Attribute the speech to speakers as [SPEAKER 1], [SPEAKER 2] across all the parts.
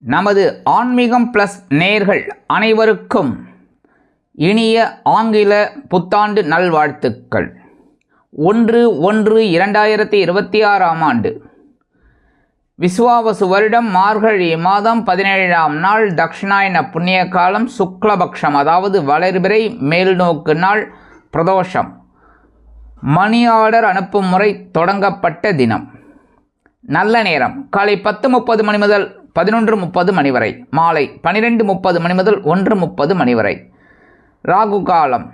[SPEAKER 1] நமது ஆன்மீகம் ப்ளஸ் நேர்கள் அனைவருக்கும் இனிய ஆங்கில புத்தாண்டு நல்வாழ்த்துக்கள். ஒன்று ஒன்று இரண்டாயிரத்தி இருபத்தி ஆறாம் ஆண்டு. விஸ்வாவசு வருடம் மார்கழி மாதம் பதினேழாம் நாள் தக்ஷிணாயன புண்ணிய காலம் சுக்லபக்ஷம் அதாவது வளர்பிறை மேல்நோக்கு நாள் பிரதோஷம். மணி ஆர்டர் அனுப்பும் முறை தொடங்கப்பட்ட தினம். நல்ல நேரம். காலை பத்து முப்பது மணி முதல் பதினொன்று முப்பது மணி வரை மாலை பனிரெண்டு முப்பது மணி முதல் ஒன்று முப்பது மணி வரை. ராகு காலம்.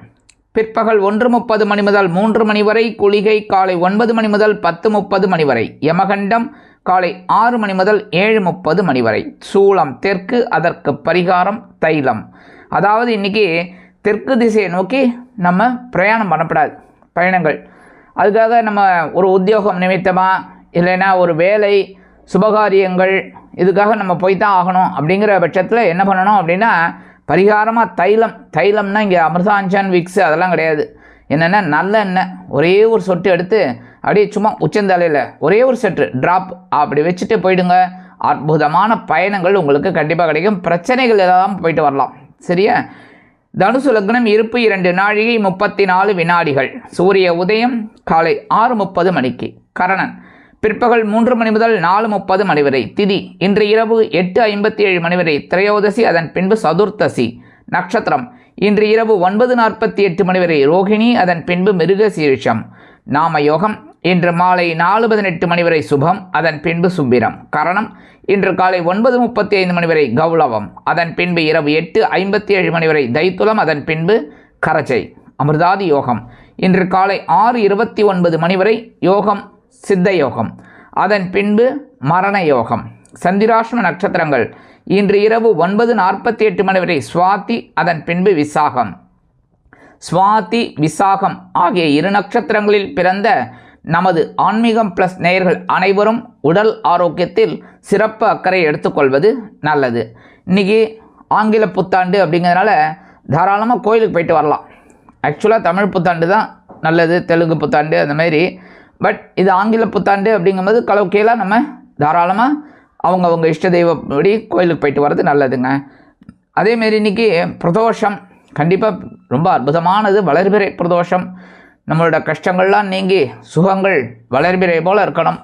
[SPEAKER 1] பிற்பகல் ஒன்று முப்பது மணி முதல் மூன்று மணி வரை. குளிகை காலை ஒன்பது மணி முதல் பத்து முப்பது மணி வரை. யமகண்டம் காலை ஆறு மணி முதல் ஏழு முப்பது மணி வரை. சூளம் தெற்கு அதற்கு பரிகாரம் தைலம். அதாவது இன்னைக்கு தெற்கு திசையை நோக்கி நம்ம பிரயாணம் பண்ணப்படாது. பயணங்கள். அதுக்காக நம்ம ஒரு உத்தியோகம் நிமித்தமாக இல்லைன்னா ஒரு வேலை சுபகாரியங்கள் இதுக்காக நம்ம போய் தான் ஆகணும். அப்படிங்கிற பட்சத்தில் என்ன பண்ணணும் அப்படின்னா பரிகாரமாக தைலம். தைலம்னா இங்கே அமிர்தாஞ்சன் விக்ஸ் அதெல்லாம் கிடையாது. என்னென்னா நல்ல எண்ணெய். ஒரே ஒரு சொட்டு எடுத்து அப்படியே சும்மா உச்சந்தலையில் ஒரே ஒரு செட்டு ட்ராப் அப்படி வச்சுட்டு போயிடுங்க. அற்புதமான பயணங்கள் உங்களுக்கு கண்டிப்பாக கிடைக்கும். பிரச்சனைகள் எல்லாம் போயிட்டு வரலாம். சரியா? தனுசு லக்னம் இருப்பு இரண்டு நாழிகை முப்பத்தி நாலு வினாடிகள். சூரிய உதயம் காலை ஆறு முப்பது மணிக்கு. கரணன். பிற்பகல் மூன்று மணி முதல் நாலு முப்பது மணி வரை. திதி இன்று இரவு எட்டு ஐம்பத்தி ஏழு மணி வரை. திரையோதசி அதன் பின்பு சதுர்த்தசி நட்சத்திரம். இன்று இரவு ஒன்பது நாற்பத்தி எட்டு மணி வரை. ரோகிணி அதன் பின்பு மிருகசீரிஷம். நாம யோகம் இன்று மாலை நாலு பதினெட்டு மணி வரை சுபம் அதன் பின்பு சுப்பிரம் கரணம் இன்று காலை ஒன்பது முப்பத்தி ஐந்து மணி வரை கௌளவம் அதன் பின்பு இரவு எட்டு ஐம்பத்தி ஏழு மணி வரை தைத்துலம் அதன் பின்பு கரச்சை அமிர்தாதி யோகம் இன்று காலை ஆறு இருபத்தி ஒன்பது மணி வரை யோகம் சித்த யோகம் அதன் பின்பு மரண யோகம் சந்திராஷ்ம நட்சத்திரங்கள். இன்று இரவு ஒன்பது நாற்பத்தி எட்டு மணி வரை சுவாதி அதன் பின்பு விசாகம். சுவாதி விசாகம் ஆகிய இரு நட்சத்திரங்களில் பிறந்த நமது ஆன்மீகம் ப்ளஸ் நேயர்கள் அனைவரும் உடல் ஆரோக்கியத்தில் சிறப்பு அக்கறை எடுத்துக்கொள்வது நல்லது. இன்றைக்கி ஆங்கில புத்தாண்டு அப்படிங்கிறதுனால தாராளமாக கோயிலுக்கு போயிட்டு வரலாம். ஆக்சுவலாக தமிழ் புத்தாண்டு தான் நல்லது தெலுங்கு புத்தாண்டு அந்த மாதிரி பட் இது ஆங்கில புத்தாண்டு அப்படிங்கும்போது கலோக்கியலாக நம்ம தாராளமாக அவங்கவுங்க இஷ்ட தெய்வப்படி கோயிலுக்கு போயிட்டு வர்றது நல்லதுங்க. அதேமாரி இன்றைக்கி பிரதோஷம் கண்டிப்பாக ரொம்ப அற்புதமானது வளர்பிறை பிரதோஷம். நம்மளோட கஷ்டங்கள்லாம் நீங்கி சுகங்கள் வளர்பிறை போல் இருக்கணும்.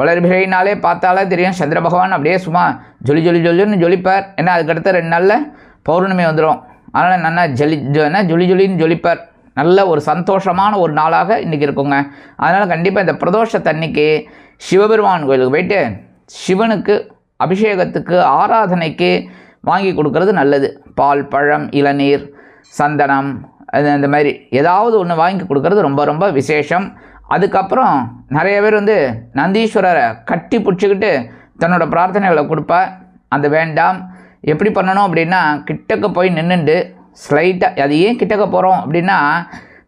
[SPEAKER 1] வளர்பிறைனாலே பார்த்தாலே தெரியும் சந்திர பகவான் அப்படியே சும்மா ஜொலி ஜொலி ஜொலின்னு ஜொலிப்பார். ஏன்னா அதுக்கடுத்த ரெண்டு நாளில் பௌர்ணமி வந்துடும் அதனால் நல்லா ஜலி என்ன ஜொலி ஜொலின்னு ஜொலிப்பார். நல்ல ஒரு சந்தோஷமான ஒரு நாளாக இன்றைக்கி இருக்குங்க. அதனால் கண்டிப்பாக இந்த பிரதோஷத்தன்னைக்கு சிவபெருமான் கோயிலுக்கு போயிட்டு சிவனுக்கு அபிஷேகத்துக்கு ஆராதனைக்கு வாங்கி கொடுக்கறது நல்லது. பால் பழம் இளநீர் சந்தனம் அது அந்த மாதிரி ஏதாவது ஒன்று வாங்கி கொடுக்கறது ரொம்ப ரொம்ப விசேஷம். அதுக்கப்புறம் நிறைய பேர் வந்து நந்தீஸ்வரரை கட்டி பிடிச்சிக்கிட்டு தன்னோட பிரார்த்தனைகளை கொடுப்பா அது வேண்டாம். எப்படி பண்ணணும் அப்படின்னா கிட்டக்க போய் நின்றுண்டு ஸ்லைட்டாக அது ஏன் கிட்டக்க போகிறோம் அப்படின்னா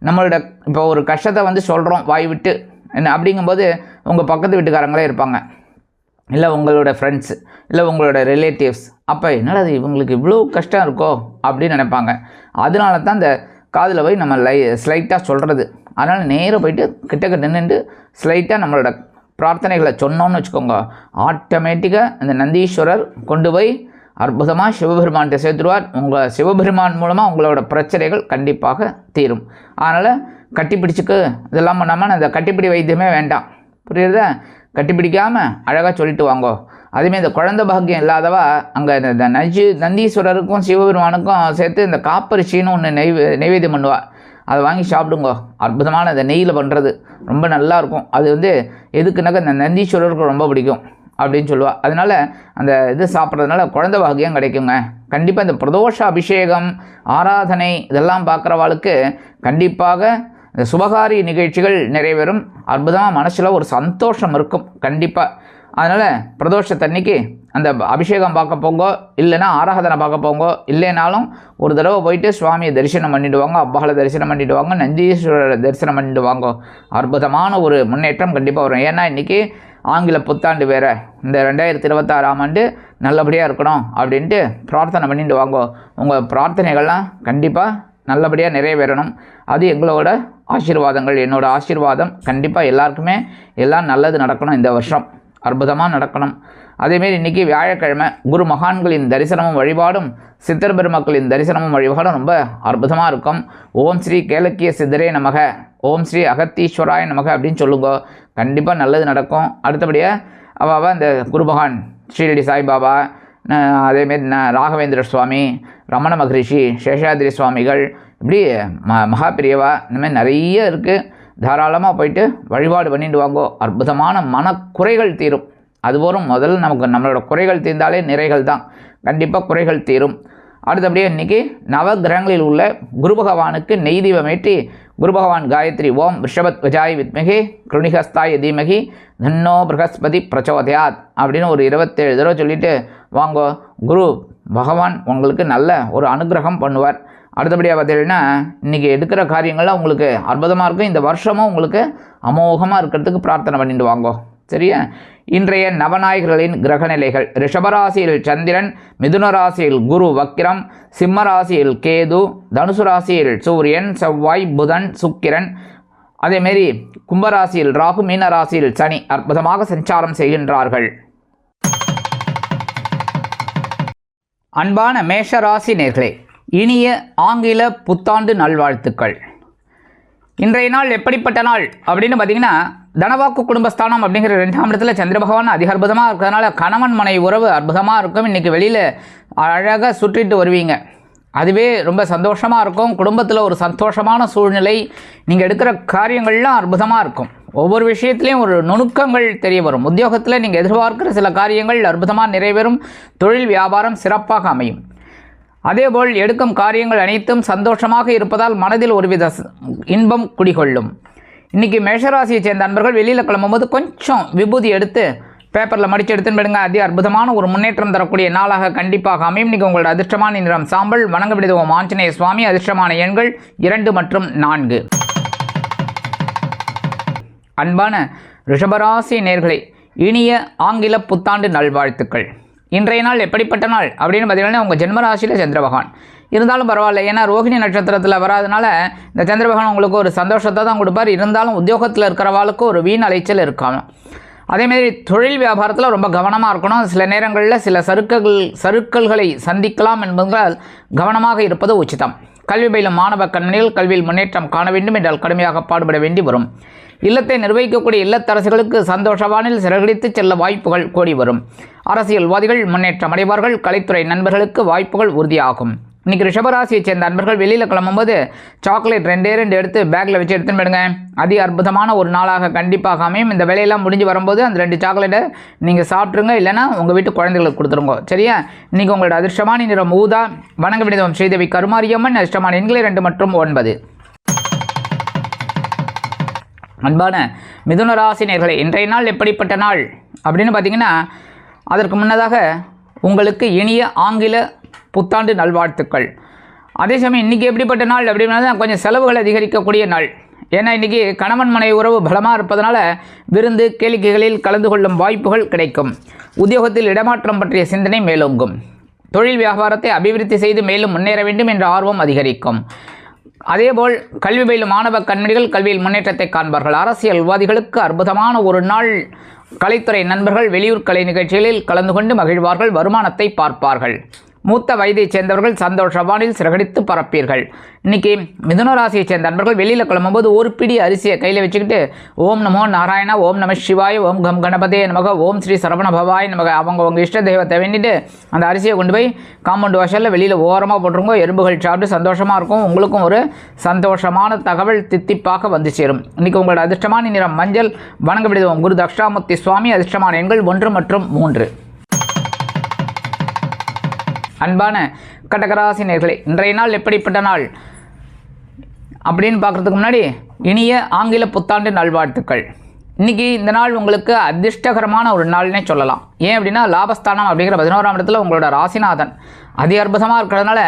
[SPEAKER 1] நம்மளோட இப்போ ஒரு கஷ்டத்தை வந்து சொல்கிறோம் வாய் விட்டு என்ன அப்படிங்கும்போது உங்கள் பக்கத்து வீட்டுக்காரங்களே இருப்பாங்க. இல்லை உங்களோட ஃப்ரெண்ட்ஸ் இல்லை உங்களோட ரிலேட்டிவ்ஸ் அப்போ என்னடா அது இவங்களுக்கு இவ்வளோ கஷ்டம் இருக்கோ அப்படின்னு நினைப்பாங்க. அதனால தான் இந்த காதில் போய் நம்ம லை ஸ்லைட்டாக சொல்கிறது அதனால் நேராக போயிட்டு கிட்டக்க நின்றுட்டு ஸ்லைட்டாக நம்மளோட பிரார்த்தனைகளை சொன்னோம்னு வச்சுக்கோங்க. ஆட்டோமேட்டிக்காக அந்த நந்தீஸ்வரர் கொண்டு போய் அற்புதமாக சிவபெருமான்கிட்ட சேர்த்துருவார். உங்கள் சிவபெருமான் மூலமாக உங்களோட பிரச்சனைகள் கண்டிப்பாக தீரும். அதனால் கட்டிப்பிடிச்சுக்கு இதெல்லாம் பண்ணாமல் அந்த கட்டிப்பிடி வைத்தியமே வேண்டாம். புரியுறதா? கட்டிப்பிடிக்காமல் அழகாக சொல்லிட்டு வாங்கோ. அதேமாதிரி இந்த குழந்த பாக்கியம் இல்லாதவா அங்கே இந்த நஞ்சு நந்தீஸ்வரருக்கும் சிவபெருமானுக்கும் சேர்த்து இந்த காப்பரிசின்னு ஒன்று நெய் நெய்வேத்தியம் பண்ணுவாள் அதை வாங்கி சாப்பிடுங்க. அற்புதமான அந்த நெய்யில் பண்ணுறது ரொம்ப நல்லா இருக்கும். அது வந்து எதுக்குனாக்கா இந்த நந்தீஸ்வரருக்கு ரொம்ப பிடிக்கும். அப்படின்னு சொல்லுவாள் அதனால் அந்த இது சாப்பிட்றதுனால குழந்தை பாகியம் கிடைக்குங்க. கண்டிப்பாக இந்த பிரதோஷ அபிஷேகம் ஆராதனை இதெல்லாம் பார்க்குறவாளுக்கு கண்டிப்பாக இந்த சுபகாரிய நிகழ்ச்சிகள் நிறைவேறும். அற்புதமாக மனசில் ஒரு சந்தோஷம் இருக்கும். கண்டிப்பாக அதனால் பிரதோஷத்தன்னைக்கு அந்த அபிஷேகம் பார்க்க போங்கோ இல்லைன்னா ஆராதனை பார்க்க போங்கோ இல்லைனாலும் ஒரு தடவை போயிட்டு சுவாமியை தரிசனம் பண்ணிட்டு வாங்க தரிசனம் பண்ணிட்டு வாங்க நந்தீஸ்வரரை தரிசனம் பண்ணிட்டு வாங்க. அற்புதமான ஒரு முன்னேற்றம் கண்டிப்பாக வரும். ஏன்னா இன்றைக்கி ஆங்கில புத்தாண்டு வேறு. இந்த ரெண்டாயிரத்தி இருபத்தாறாம் ஆண்டு நல்லபடியாக இருக்கணும் அப்படின்ட்டு பிரார்த்தனை பண்ணிட்டு வாங்கோ. உங்கள் பிரார்த்தனைகள்லாம் கண்டிப்பாக நல்லபடியாக நிறைவேறணும். அது எங்களோட ஆசீர்வாதங்கள் என்னோடய ஆசீர்வாதம். கண்டிப்பாக எல்லாருக்குமே எல்லாம் நல்லது நடக்கணும் இந்த வருஷம். அற்புதமாக நடக்கணும். அதேமாரி இன்றைக்கி வியாழக்கிழமை குரு மகான்களின் தரிசனமும் வழிபாடும் சித்தர் பெருமக்களின் தரிசனமும் வழிபாடும் ரொம்ப அற்புதமாக இருக்கும். ஓம் ஸ்ரீ கேலக்கிய சித்தரே நமக. ஓம் ஸ்ரீ அகத்தீஸ்வராய நமக அப்படின்னு சொல்லுங்க. கண்டிப்பாக நல்லது நடக்கும். அடுத்தபடியாக அவள் அந்த குரு பகவான் ஸ்ரீரடி சாய்பாபா அதேமாரி ந ராகவேந்திர சுவாமி ரமண மகரிஷி சேஷாதிரி சுவாமிகள் இப்படி ம மகாபிரியவா இந்த மாதிரி நிறைய இருக்குது தாராளமாக போயிட்டு வழிபாடு பண்ணிட்டு வாங்கோ. அற்புதமான மனக்குறைகள் தீரும். அதுபோலும் முதல்ல நமக்கு நம்மளோட குறைகள் தீர்ந்தாலே நிறைகள் தான். கண்டிப்பாக குறைகள் தீரும். அடுத்தபடியே இன்றைக்கி நவகிரகங்களில் உள்ள குரு பகவானுக்கு நெய் தீபமேற்றி குரு பகவான் காயத்ரி ஓம் ரிஷபத் விஜாய் வித்மகி கிருணிகஸ்தாய தீமகி தன்னோ பிரகஸ்பதி பிரச்சோதயாத் அப்படின்னு ஒரு இருபத்தேழு தடவை சொல்லிவிட்டு வாங்கோ. குரு பகவான் உங்களுக்கு நல்ல ஒரு அனுகிரகம் பண்ணுவார். அடுத்தபடியாக பார்த்தீங்கன்னா இன்றைக்கி எடுக்கிற காரியங்கள்லாம் உங்களுக்கு அற்புதமாக இருக்கும். இந்த வருஷமும் உங்களுக்கு அமோகமாக இருக்கிறதுக்கு பிரார்த்தனை பண்ணிட்டு வாங்கோ. சரியா? இன்றைய நவநாயகர்களின் கிரகநிலைகள். ரிஷபராசியில் சந்திரன் மிதுன ராசியில் குரு வக்கிரம் சிம்ம ராசியில் கேது தனுசு ராசியில் சூரியன் செவ்வாய் புதன் சுக்கிரன். அதேமாரி கும்பராசியில் ராகு மீன ராசியில் சனி அற்புதமாக சஞ்சாரம் செய்கின்றார்கள். அன்பான மேஷராசி நேர்களே இனிய ஆங்கில புத்தாண்டு நல்வாழ்த்துக்கள். இன்றைய நாள் எப்படிப்பட்ட நாள் அப்படின்னு பார்த்தீங்கன்னா தனவாக்கு குடும்பஸ்தானம் அப்படிங்கிற ரெண்டாம் இடத்துல சந்திர பகவான் அதிக அற்புதமாக இருக்கிறதுனால கணவன் மனை உறவு அற்புதமாக இருக்கும். இன்றைக்கி வெளியில் அழகாக சுற்றிட்டு வருவீங்க. அதுவே ரொம்ப சந்தோஷமாக இருக்கும். குடும்பத்தில் ஒரு சந்தோஷமான சூழ்நிலை. நீங்கள் எடுக்கிற காரியங்கள்லாம் அற்புதமாக இருக்கும். ஒவ்வொரு விஷயத்துலையும் ஒரு நுணுக்கங்கள் தெரிய வரும். உத்தியோகத்தில் நீங்கள் எதிர்பார்க்கிற சில காரியங்கள் அற்புதமாக நிறைவேறும். தொழில் வியாபாரம் சிறப்பாக அமையும். அதேபோல் எடுக்கும் காரியங்கள் அனைத்தும் சந்தோஷமாக இருப்பதால் மனதில் ஒருவித இன்பம் குடிகொள்ளும். இன்றைக்கி மேஷராசியை சேர்ந்த நண்பர்கள் வெளியில் கிளம்பும்போது கொஞ்சம் விபூதி எடுத்து பேப்பரில் மடித்து எடுத்துன்னு போயிடுங்க. அதி அற்புதமான ஒரு முன்னேற்றம் தரக்கூடிய நாளாக கண்டிப்பாக அமையும். இன்றைக்கி உங்களோட அதிர்ஷ்டமான நிறம் சாம்பல் வணங்க விடுதோம் ஆஞ்சநேய சுவாமி அதிர்ஷ்டமான எண்கள் இரண்டு மற்றும் நான்கு. அன்பான ரிஷபராசி நேர்களை இனிய ஆங்கில புத்தாண்டு நல்வாழ்த்துக்கள். இன்றைய நாள் எப்படிப்பட்ட நாள் அப்படின்னு பார்த்தீங்கன்னா உங்கள் ஜென்மராசியில் சந்திர பகவான். இருந்தாலும் பரவாயில்ல. ஏன்னா ரோகிணி நட்சத்திரத்தில் வராதனால இந்த சந்திர பகவான் உங்களுக்கு ஒரு சந்தோஷத்தை தான் கொடுப்பார். இருந்தாலும் உத்தியோகத்தில் இருக்கிறவாளுக்கு ஒரு வீண் அலைச்சல் இருக்காம. அதேமாரி தொழில் வியாபாரத்தில் ரொம்ப கவனமாக இருக்கணும். சில நேரங்களில் சில சறுக்கல் சறுக்கல்களை சந்திக்கலாம் என்பதால் கவனமாக இருப்பது உச்சிதம். கல்வி பயிலும் மாணவ கண்மணிகள் கல்வியில் முன்னேற்றம் காண வேண்டும் என்றால் கடுமையாக பாடுபட வேண்டி வரும். இல்லத்தை நிர்வகிக்கக்கூடிய இல்லத்தரசுகளுக்கு சந்தோஷவானில் சிறகடித்து செல்ல வாய்ப்புகள் கூடி வரும். அரசியல்வாதிகள் முன்னேற்றம் அடைவார்கள். கலைத்துறை நண்பர்களுக்கு வாய்ப்புகள் உறுதியாகும். இன்றைக்கி ரிஷபராசியைச் சேர்ந்த நண்பர்கள் வெளியில் கிளம்பும்போது சாக்லேட் ரெண்டே ரெண்டு எடுத்து பேக்கில் வச்சு எடுத்துன்னு போயிடுங்க. அதி அற்புதமான ஒரு நாளாக கண்டிப்பாக அமையும். இந்த வேலையெல்லாம் முடிஞ்சு வரும்போது அந்த ரெண்டு சாக்லேட்டை நீங்கள் சாப்பிட்ருங்க இல்லைன்னா உங்கள் வீட்டு குழந்தைகளுக்கு கொடுத்துருங்க. சரியா? இன்னைக்கு உங்களோட அதிர்ஷ்டமான நிறம் ஊதா. வணங்க விடுதம் ஸ்ரீதேவி கருமாரியம்மன். அதிர்ஷ்டமான எண்களை ரெண்டு மற்றும் ஒன்பது. அன்பான மிதுன ராசினியர்களே இன்றைய நாள் எப்படிப்பட்ட நாள்? அப்படின்னு பார்த்தீங்கன்னா அதற்கு முன்னதாக உங்களுக்கு இனிய ஆங்கில புத்தாண்டு நல்வாழ்த்துக்கள். அதே சமயம் இன்றைக்கி எப்படிப்பட்ட நாள் அப்படின்னா கொஞ்சம் செலவுகள் அதிகரிக்கக்கூடிய நாள். ஏன்னா இன்றைக்கி கணவன் மனை உறவு பலமாக இருப்பதனால விருந்து கேளிக்கைகளில் கலந்து கொள்ளும் வாய்ப்புகள் கிடைக்கும். உத்தியோகத்தில் இடமாற்றம் பற்றிய சிந்தனை மேலோங்கும். தொழில் வியாபாரத்தை அபிவிருத்தி செய்து மேலும் முன்னேற வேண்டும் என்ற ஆர்வம் அதிகரிக்கும். அதேபோல் கல்வி பயிலும் மாணவ கண்மணிகள் கல்வியில் முன்னேற்றத்தை காண்பார்கள். அரசியல்வாதிகளுக்கு அற்புதமான ஒரு நாள். கலைத்துறை நண்பர்கள் வெளியூர் கலை நிகழ்ச்சிகளில் கலந்து கொண்டு மகிழ்வார்கள் வருமானத்தை பார்ப்பார்கள். மூத்த வயதைச் சேர்ந்தவர்கள் சந்தோஷ வானில் சிறகடித்து பறப்பீர்கள் இன்னைக்கு மிதுன ராசியைச் சேர்ந்த நண்பர்கள் வெளியில் கிளம்பும்போது ஒரு பிடி அரிசியை கையில் வச்சுக்கிட்டு ஓம் நமோ நாராயணா ஓம் நம சிவாய ஓம் கம் கணபதே நமக ஓம் ஸ்ரீ சரவண பவாய் நமக அவங்க அவங்க இஷ்ட தெய்வத்தை வேண்டிட்டு அந்த அரிசியை கொண்டு போய் காம்பவுண்ட் வாசலில் வெளியில் ஓரமாக போட்டுருங்க. எறும்புகள் சாப்பிட்டு சந்தோஷமாக இருக்கும். உங்களுக்கும் ஒரு சந்தோஷமான தகவல் தித்திப்பாக வந்து சேரும். இன்னைக்கு உங்களோட அதிர்ஷ்டமான நிறம் மஞ்சள். வணங்க விடுவோம் குரு தக்ஷாமூர்த்தி சுவாமி. அதிர்ஷ்டமான எண்கள் ஒன்று மற்றும் மூன்று. அன்பான கடகராசி இன்றைய நாள் எப்படிப்பட்ட நாள்? அப்படின்னு பார்க்குறதுக்கு முன்னாடி இனிய ஆங்கில புத்தாண்டு நல்வாழ்த்துக்கள். இன்றைக்கி இந்த நாள் உங்களுக்கு அதிர்ஷ்டகரமான ஒரு நாள்னே சொல்லலாம். ஏன் அப்படின்னா லாபஸ்தானம் அப்படிங்கிற பதினோராம் இடத்துல உங்களோட ராசிநாதன் அதி அற்புதமாக இருக்கிறதுனால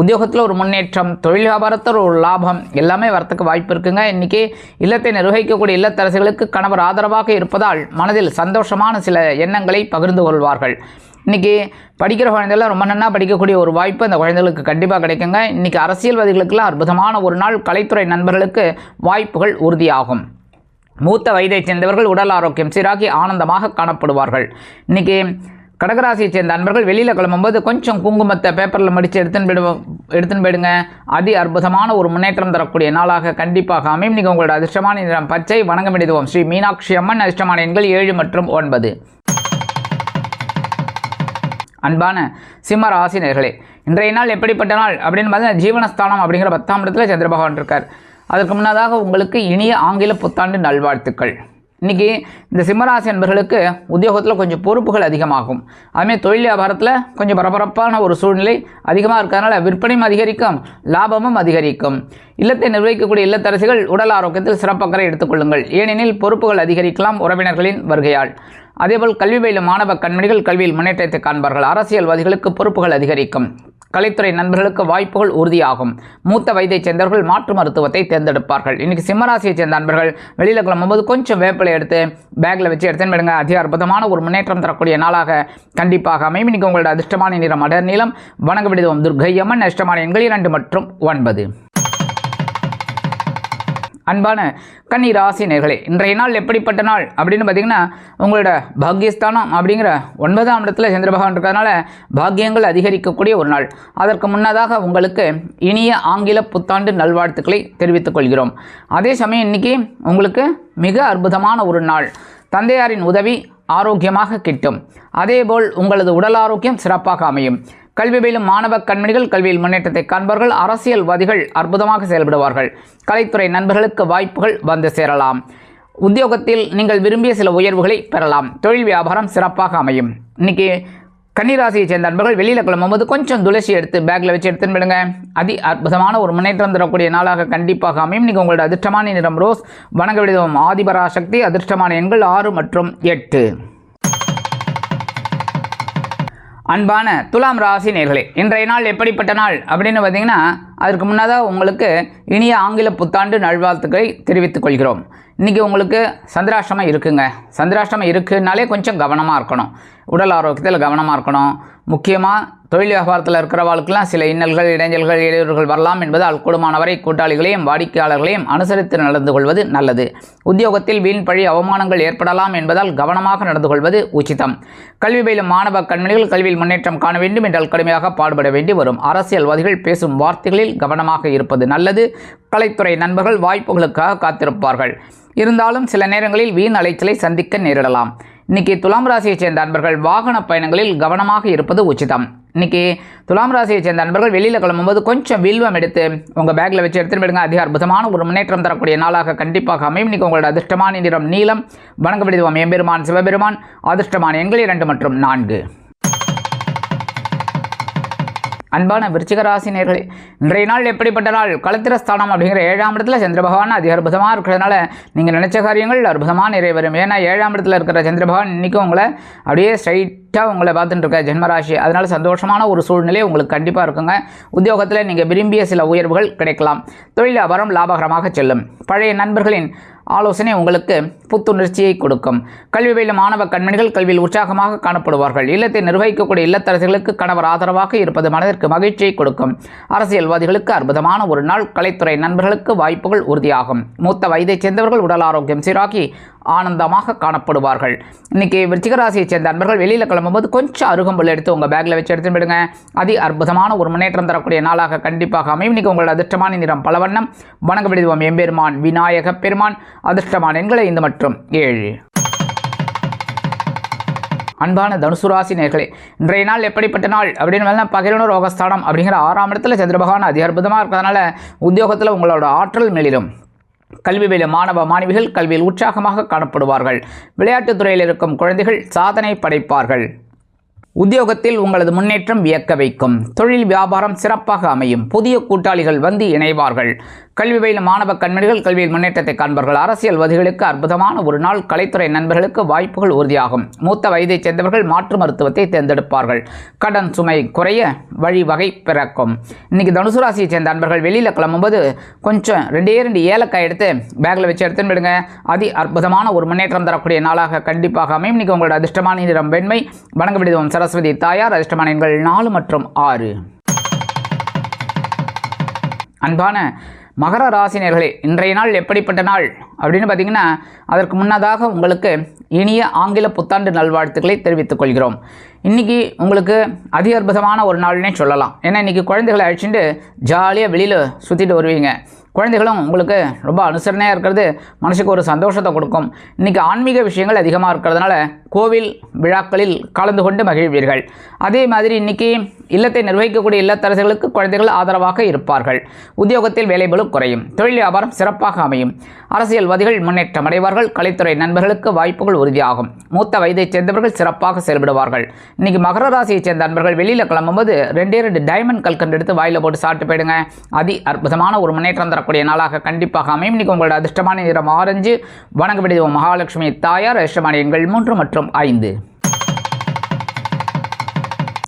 [SPEAKER 1] உத்தியோகத்தில் ஒரு முன்னேற்றம் தொழில் வியாபாரத்தில் ஒரு லாபம் எல்லாமே வரத்துக்கு வாய்ப்பு இருக்குங்க. இன்றைக்கி இல்லத்தை நிர்வகிக்கக்கூடிய இல்லத்தரசிகளுக்கு கணவர் ஆதரவாக இருப்பதால் மனதில் சந்தோஷமான சில எண்ணங்களை பகிர்ந்து கொள்வார்கள். இன்றைக்கி படிக்கிற குழந்தைகள்லாம் ரொம்ப நன்னா படிக்கக்கூடிய ஒரு வாய்ப்பு அந்த குழந்தைகளுக்கு கண்டிப்பாக கிடைக்குங்க. இன்றைக்கி அரசியல்வாதிகளுக்கெல்லாம் அற்புதமான ஒரு நாள். கலைத்துறை நண்பர்களுக்கு வாய்ப்புகள் உறுதியாகும். மூத்த வயதைச் சேர்ந்தவர்கள் உடல் ஆரோக்கியம் சீராகி ஆனந்தமாக காணப்படுவார்கள். இன்றைக்கி கடகராசியை சேர்ந்த அன்பர்கள் வெளியில் கிளம்பும்போது கொஞ்சம் குங்குமத்தை பேப்பரில் மடித்து எடுத்துன்னு போயிடுவோம் எடுத்துன்னு போயிடுங்க. அதி அற்புதமான ஒரு முன்னேற்றம் தரக்கூடிய நாளாக கண்டிப்பாக அமையும். நீங்கள் உங்களோட அதிர்ஷ்டமான நிறம் பச்சை. வணங்கமிடிடுவோம் ஸ்ரீ மீனாட்சி அம்மன் அதிர்ஷ்டமான எண்கள் ஏழு மற்றும் ஒன்பது. அன்பான சிம்ம ராசினர்களே இன்றைய நாள் எப்படிப்பட்ட நாள்? அப்படின்னு பார்த்தீங்கன்னா ஜீவனஸ்தானம் அப்படிங்கிற பத்தாம் இடத்துல சந்திர பகவான் இருக்கார். அதற்கு முன்னதாக உங்களுக்கு இனிய ஆங்கில புத்தாண்டு நல்வாழ்த்துக்கள். இன்றைக்கி இந்த சிம்மராசி என்பர்களுக்கு உத்தியோகத்தில் கொஞ்சம் பொறுப்புகள் அதிகமாகும். அதுமாதிரி தொழில் வியாபாரத்தில் கொஞ்சம் பரபரப்பான ஒரு சூழ்நிலை அதிகமாக இருக்கிறதுனால விற்பனையும் அதிகரிக்கும் லாபமும் அதிகரிக்கும். இல்லத்தை நிர்வகிக்கக்கூடிய இல்லத்தரசிகள் உடல் ஆரோக்கியத்தில் சிறப்பக்கறை எடுத்துக்கொள்ளுங்கள் ஏனெனில் பொறுப்புகள் அதிகரிக்கலாம் உறவினர்களின் வருகையால். அதேபோல் கல்வி பயிலும் மாணவ கண்மணிகள் கல்வியில் முன்னேற்றத்தை காண்பார்கள். அரசியல்வாதிகளுக்கு பொறுப்புகள் அதிகரிக்கும். கலைத்துறை நண்பர்களுக்கு வாய்ப்புகள் உறுதியாகும். மூத்த வயதைச் சேர்ந்தவர்கள் மாற்று மருத்துவத்தை தேர்ந்தெடுப்பார்கள். இன்னைக்கு சிம்மராசியைச் சேர்ந்த நண்பர்கள் வெளியில் கிளம்பும்போது கொஞ்சம் வேப்பிலை எடுத்து பேக்கில் வச்சு எடுத்துன்னு விடுங்க அதி அற்புதமான ஒரு முன்னேற்றம் தரக்கூடிய நாளாக கண்டிப்பாக அமையும். இன்னைக்கு உங்களோட அதிர்ஷ்டமான நிறம் அடர் நீளம். வணங்க விடுவோம் துர்கையம்மன் அஷ்டமான எண்கள் இரண்டு மற்றும் ஒன்பது. அன்பான கன்னி ராசி நேர்களே இன்றைய நாள் எப்படிப்பட்ட நாள்? அப்படின்னு பார்த்தீங்கன்னா உங்களோட பாக்கியஸ்தானம் அப்படிங்கிற ஒன்பதாம் இடத்துல சந்திர பகவான் இருக்கிறதுனால பாக்கியங்கள் அதிகரிக்கக்கூடிய ஒரு நாள். அதற்கு முன்னதாக உங்களுக்கு இனிய ஆங்கில புத்தாண்டு நல்வாழ்த்துக்களை தெரிவித்துக் கொள்கிறோம். அதே சமயம் இன்னைக்கு உங்களுக்கு மிக அற்புதமான ஒரு நாள். தந்தையாரின் உதவி ஆரோக்கியமாக கிட்டும். அதேபோல் உங்களது உடல் ஆரோக்கியம் சிறப்பாக அமையும். கல்வி பயிலும் மாணவ கண்மணிகள் கல்வியில் முன்னேற்றத்தை காண்பார்கள் அரசியல்வாதிகள் அற்புதமாக செயல்படுவார்கள். கலைத்துறை நண்பர்களுக்கு வாய்ப்புகள் வந்து சேரலாம். உத்தியோகத்தில் நீங்கள் விரும்பிய சில உயர்வுகளை பெறலாம். தொழில் வியாபாரம் சிறப்பாக அமையும். இன்னைக்கு கன்னிராசியை சேர்ந்த நண்பர்கள் வெளியில் கிளம்பும்போது கொஞ்சம் துளசி எடுத்து பேக்கில் வச்சு எடுத்துன்னு விடுங்க அதி அற்புதமான ஒரு முன்னேற்றம் தரக்கூடிய நாளாக கண்டிப்பாக அமையும். நீங்கள் உங்களோட அதிர்ஷ்டமான நிறம் ரோஸ். வணங்க விடுவோம். ஆதிபராசக்தி அதிர்ஷ்டமான எண்கள் ஆறு மற்றும் எட்டு. அன்பான துலாம் ராசி நேர்களே இன்றைய நாள் எப்படிப்பட்ட நாள் அப்படின்னு பார்த்தீங்கன்னா அதற்கு முன்னதாக உங்களுக்கு இனிய ஆங்கில புத்தாண்டு நல்வாழ்த்துக்களை தெரிவித்துக் கொள்கிறோம். இன்றைக்கி உங்களுக்கு சந்திராஷ்டமம் இருக்குங்க. சந்திராஷ்டமம் இருக்குனாலே கொஞ்சம் கவனமாக இருக்கணும். உடல் ஆரோக்கியத்தில் கவனமாக இருக்கணும். முக்கியமாக தொழில் வியாபாரத்தில் இருக்கிறவர்களுக்கெல்லாம் சில இன்னல்கள் இடைஞ்சல்கள் இடையூறுகள் வரலாம் என்பதால் கூடுமானவரை கூட்டாளிகளையும் வாடிக்கையாளர்களையும் அனுசரித்து நடந்து கொள்வது நல்லது. உத்தியோகத்தில் வீண் பழி அவமானங்கள் ஏற்படலாம் என்பதால் கவனமாக நடந்து கொள்வது உச்சிதம். கல்வி பயிலும் மாணவ கண்மணிகள் கல்வியில் முன்னேற்றம் காண வேண்டும் என்றால் கடுமையாக பாடுபட வேண்டி வரும். அரசியல்வாதிகள் பேசும் வார்த்தைகளில் கவனமாக இருப்பது நல்லது. கலைத்துறை நண்பர்கள் வாய்ப்புகளுக்காக காத்திருப்பார்கள். இருந்தாலும் சில நேரங்களில் வீண் அலைச்சலை சந்திக்க நேரிடலாம். இன்னைக்கு துலாம் ராசியைச் சேர்ந்த அன்பர்கள் வாகன பயணங்களில் கவனமாக இருப்பது உச்சிதம். இன்னைக்கு துலாம் ராசியை சேர்ந்த நண்பர்கள் வெளியில் கிளம்பும்போது கொஞ்சம் வில்வம் எடுத்து உங்கள் பேக்கில் வச்சு எடுத்துகிட்டு போயிடுங்க. அதிக அற்புதமான ஒரு முன்னேற்றம் தரக்கூடிய நாளாக கண்டிப்பாக அமையும். இன்னைக்கு உங்களோட அதிர்ஷ்டமான நிறம் நீளம் வணங்கப்படுவோம் எம்பெருமான் சிவபெருமான். அதிர்ஷ்டமான எண்கள் இரண்டு மற்றும் நான்கு. அன்பான விருச்சிக ராசினியர்களே இன்றைய நாள் எப்படிப்பட்ட நாள்? கலத்திரஸ்தானம் அப்படிங்கிற ஏழாம் இடத்துல சந்திர பகவான் அதிக அற்புதமாக இருக்கிறதுனால நீங்கள் நினச்ச காரியங்கள் அற்புதமாக நிறைவேறும். ஏன்னா ஏழாம் இடத்துல இருக்கிற சந்திர பகவான் இன்றைக்கும் உங்களை அப்படியே ஸ்ட்ரைட்டாக உங்களை பார்த்துட்டு இருக்க ஜென்மராசி. அதனால் சந்தோஷமான ஒரு சூழ்நிலை உங்களுக்கு கண்டிப்பாக இருக்குங்க. உத்தியோகத்தில் நீங்கள் விரும்பிய சில உயர்வுகள் கிடைக்கலாம். தொழில் அபரம் லாபகரமாக செல்லும். பழைய நண்பர்களின் ஆலோசனை உங்களுக்கு புத்துணர்ச்சியை கொடுக்கும். கல்வி பயிலும் மாணவ கண்மணிகள் கல்வியில் உற்சாகமாக காணப்படுவார்கள். இல்லத்தை நிர்வகிக்கக்கூடிய இல்லத்தரசிகளுக்கு கணவர் ஆதரவாக இருப்பது மனதிற்கு மகிழ்ச்சியை கொடுக்கும். அரசியல்வாதிகளுக்கு அற்புதமான ஒரு நாள். கலைத்துறை நண்பர்களுக்கு வாய்ப்புகள் உறுதியாகும். மூத்த வயதைச் சேர்ந்தவர்கள் உடல் ஆரோக்கியம் சீராகி ஆனந்தமாக காணப்படுவார்கள். இன்றைக்கி விருச்சிகராசியை சேர்ந்த அன்பர்கள் வெளியில் கிளம்பும்போது கொஞ்சம் அருகம்புல் எடுத்து உங்கள் பேக்கில் வச்சு எடுத்து விடுங்க அதி அற்புதமான ஒரு முன்னேற்றம் தரக்கூடிய நாளாக கண்டிப்பாக அமையும். இன்றைக்கி உங்களோட அதிர்ஷ்டமான நிறம் பலவண்ணம். வணங்க விடுவோம். எம்பெருமான் விநாயக பெருமான். அதிர்ஷ்டமான எண்களை இந்த மற்றும் ஏழு. அன்பான தனுசு ராசி நேர்களே இன்றைய நாள் எப்படிப்பட்ட நாள்? அப்படின்னு வேணா ரோகஸ்தானம் அப்படிங்கிற ஆறாம் இடத்துல சந்திர பகவான் அதி அற்புதமாக இருக்கிறதுனால உத்தியோகத்தில் உங்களோட ஆற்றல் கல்வி வேலை மாணவ மாணவிகள் கல்வியில் உற்சாகமாக காணப்படுவார்கள். விளையாட்டுத் துறையில் இருக்கும் குழந்தைகள் சாதனை படைப்பார்கள். உத்தியோகத்தில் உங்களது முன்னேற்றம் வியக்க வைக்கும். தொழில் வியாபாரம் சிறப்பாக அமையும். புதிய கூட்டாளிகள் வந்து இணைவார்கள். கல்வி பயில மாணவ கண்மணிகள் கல்வியில் முன்னேற்றத்தை காண்பார்கள் அரசியல்வாதிகளுக்கு அற்புதமான ஒரு நாள். கலைத்துறை நண்பர்களுக்கு வாய்ப்புகள் உறுதியாகும். மூத்த வயதைச் சேர்ந்தவர்கள் மாற்று மருத்துவத்தை தேர்ந்தெடுப்பார்கள். கடன் சுமை குறைய வழிவகை பிறக்கும். இன்னைக்கு தனுசு ராசியை சேர்ந்த நண்பர்கள் வெளியில் கிளம்பும்போது கொஞ்சம் ரெண்டே ரெண்டு ஏலக்காய் எடுத்து பேக்கில் வச்சு எடுத்துன்னு விடுங்க அதி அற்புதமான ஒரு முன்னேற்றம் தரக்கூடிய நாளாக கண்டிப்பாக அமையும். இன்னைக்கு உங்களோட அதிர்ஷ்டமான நிறம் வெண்மை வணங்க விடுவோம் சரஸ்வதி தாயார் அதிர்ஷ்டமான எண்கள் நாலு மற்றும் ஆறு. அன்பான மகர ராசினியர்களே இன்றைய நாள் எப்படிப்பட்ட நாள்? அப்படின்னு பார்த்தீங்கன்னா அதற்கு முன்னதாக உங்களுக்கு இனிய ஆங்கில புத்தாண்டு நல்வாழ்த்துக்களை தெரிவித்துக் கொள்கிறோம். இன்றைக்கி உங்களுக்கு அதி அற்புதமான ஒரு நாள்னே சொல்லலாம். ஏன்னா இன்றைக்கி குழந்தைகளை அழைச்சிட்டு ஜாலியாக வெளியில் சுற்றிட்டு வருவீங்க. குழந்தைகளும் உங்களுக்கு ரொம்ப அனுசரணையாக இருக்கிறது மனசுக்கு ஒரு சந்தோஷத்தை கொடுக்கும். இன்றைக்கி ஆன்மீக விஷயங்கள் அதிகமாக இருக்கிறதுனால கோவில் விழாக்களில் கலந்து கொண்டு மகிழ்வீர்கள். அதே மாதிரி இன்றைக்கி இல்லத்தை நிர்வகிக்கக்கூடிய இல்லத்தரசர்களுக்கு குழந்தைகள் ஆதரவாக இருப்பார்கள். உத்தியோகத்தில் வேலைபலும் குறையும். தொழில் வியாபாரம் சிறப்பாக அமையும். அரசியல்வாதிகள் முன்னேற்றம் அடைவார்கள். கலைத்துறை நண்பர்களுக்கு வாய்ப்புகள் உறுதியாகும். மூத்த வயதைச் சேர்ந்தவர்கள் சிறப்பாக செயல்படுவார்கள். இன்றைக்கி மகர ராசியைச் சேர்ந்த நண்பர்கள் வெளியில் கிளம்பும்போது ரெண்டே ரெண்டு டைமண்ட் கல்கண்டு எடுத்து வாயில் போட்டு சாப்பிட்டு போயிடுங்க. அதி அற்புதமான ஒரு முன்னேற்றம் தரக்கூடிய நாளாக கண்டிப்பாக அமையும். இன்றைக்கி உங்களோட அதிர்ஷ்டமான நிறம் ஆரஞ்சு. வணங்க வேண்டிய மகாலட்சுமி தாயார். அதிர்ஷ்டமான எங்கள் மூன்று மற்றும் ஐந்து.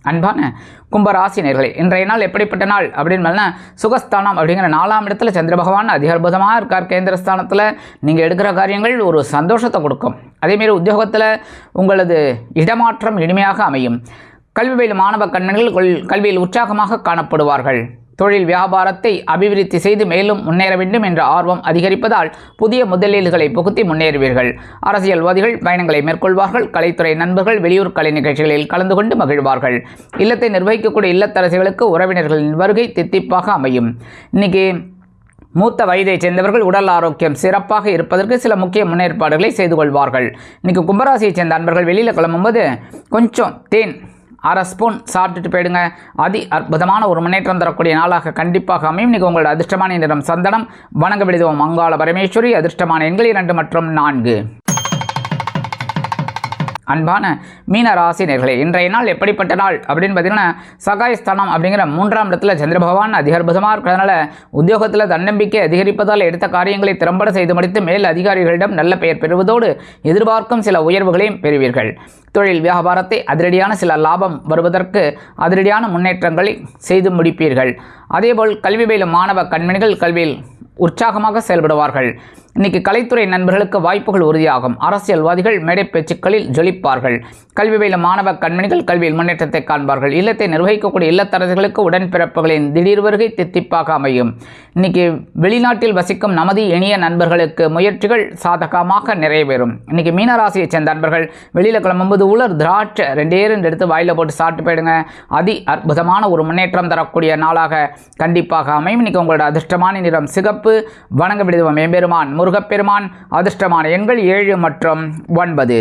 [SPEAKER 1] அன்பான கும்பராசினியர்களே இன்றைய நாள் எப்படிப்பட்ட நாள்? அப்படின்னு சுகஸ்தானம் அப்படிங்கிற நாலாம் இடத்துல சந்திர பகவான் அதிக அற்புதமாக இருக்கார். கேந்திரஸ்தானத்தில் நீங்கள் எடுக்கிற காரியங்கள் ஒரு சந்தோஷத்தை கொடுக்கும். அதேமாரி உத்தியோகத்தில் உங்களது இடமாற்றம் இனிமையாக அமையும். கல்வி பயிலும் மாணவ கண்மணிகள் கல்வியில் உற்சாகமாக காணப்படுவார்கள். தொழில் வியாபாரத்தை அபிவிருத்தி செய்து மேலும் முன்னேற வேண்டும் என்ற ஆர்வம் அதிகரிப்பதால் புதிய முதலீடுகளை புகுத்தி முன்னேறுவீர்கள். அரசியல்வாதிகள் பயணங்களை மேற்கொள்வார்கள். கலைத்துறை நண்பர்கள் வெளியூர் கலை நிகழ்ச்சிகளில் கலந்து கொண்டு மகிழ்வார்கள். இல்லத்தை நிர்வகிக்கக்கூடிய இல்லத்தரசிகளுக்கு உறவினர்களின் வருகை தித்திப்பாக அமையும். இன்னைக்கு மூத்த வயதைச் சேர்ந்தவர்கள் உடல் ஆரோக்கியம் சிறப்பாக இருப்பதற்கு சில முக்கிய முன்னேற்பாடுகளை செய்து கொள்வார்கள். இன்னைக்கு கும்பராசியைச் சேர்ந்த அன்பர்கள் வெளியில் கிளம்பும்போது கொஞ்சம் தேன் அரை ஸ்பூன் சாப்பிட்டுட்டு போயிடுங்க. அதி அற்புதமான ஒரு முன்னேற்றம் தரக்கூடிய நாளாக கண்டிப்பாக அமையும். இன்னைக்கு உங்களோட அதிர்ஷ்டமான நிறம் சந்தனம். வணங்க விடுவோம் மங்காள பரமேஸ்வரி அதிர்ஷ்டமான எண்கள் இரண்டு மற்றும் நான்கு. அன்பான மீன ராசினியர்களே இன்றைய நாள் எப்படிப்பட்ட நாள் அப்படின்னு பார்த்தீங்கன்னா சகாயஸ்தானம் அப்படிங்கிற மூன்றாம் இடத்துல சந்திர பகவான் அதிக அற்புதமாக இருக்கிறதுனால உத்தியோகத்தில் தன்னம்பிக்கை அதிகரிப்பதால் எடுத்த காரியங்களை திறம்பட செய்து முடித்து மேல் அதிகாரிகளிடம் நல்ல பெயர் பெறுவதோடு எதிர்பார்க்கும் சில உயர்வுகளையும் பெறுவீர்கள். தொழில் வியாபாரத்தை அதிரடியான சில லாபம் வருவதற்கு அதிரடியான முன்னேற்றங்களை செய்து முடிப்பீர்கள். அதேபோல் கல்வி பயிலும் மாணவ கண்மணிகள் கல்வியில் உற்சாகமாக செயல்படுவார்கள். இன்னைக்கு கலைத்துறை நண்பர்களுக்கு வாய்ப்புகள் உறுதியாகும். அரசியல்வாதிகள் மேடை பேச்சுக்களில் ஜொலிப்பார்கள். கல்வி பயில மாணவ கண்மணிகள் கல்வியில் முன்னேற்றத்தை காண்பார்கள். இல்லத்தை நிர்வகிக்கக்கூடிய இல்லத்தரசிகளுக்கு உடன்பிறப்புகளின் திடீர் வருகை தித்திப்பாக அமையும். இன்னைக்கு வெளிநாட்டில் வசிக்கும் நமது இனிய நண்பர்களுக்கு முயற்சிகள் சாதகமாக நிறைவேறும். இன்னைக்கு மீனராசியைச் சேர்ந்த நண்பர்கள் வெளியில் கிளம்பும்போது உலர் திராட்சை ரெண்டே ரெண்டு எடுத்து வாயில போட்டு சாப்பிட்டு போயிடுங்க. அதி அற்புதமான ஒரு முன்னேற்றம் தரக்கூடிய நாளாக கண்டிப்பாக அமையும். இன்னைக்கு உங்களோட அதிர்ஷ்டமான நிறம் சிகப்பு வணங்க விடுவோம். எம்பெருமான் முருகப்பெருமான் அதிர்ஷ்டமான எண்கள் ஏழு மற்றும் ஒன்பது.